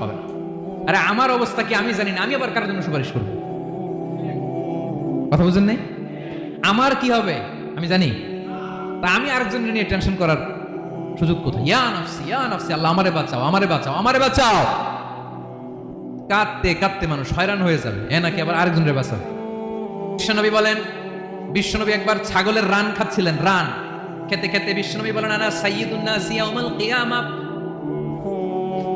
হবে না। আরে আমার অবস্থা কি আমি জানি না, আমি আবার কারোর জন্য সুপারিশ করব? কথা বুঝেন নাই? আমার কি হবে? আমি জানি। তা আমি আরেকজনের নিয়ে টেনশন করার সুযোগ কোথায়? ইয়া নফসি ইয়া নফসি, আল্লাহ আমারে বাঁচাও আমারে বাঁচাও আমারে বাঁচাও! কাঁদতে কাঁদতে মানুষ হয়রান হয়ে যাবে, এ নাকি আবার আরেকজনের বাঁচাবে বিশ্বনবী বলেন, বিশ্বনবী একবার ছাগলের রান খাচ্ছিলেন, রান। খেতে খেতে বিশ্বনবী বলেন, আনা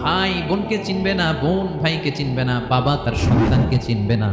ভাই বোনকে চিনবে না বোন ভাইকে চিনবে না বাবা তার সন্তানকে চিনবে না।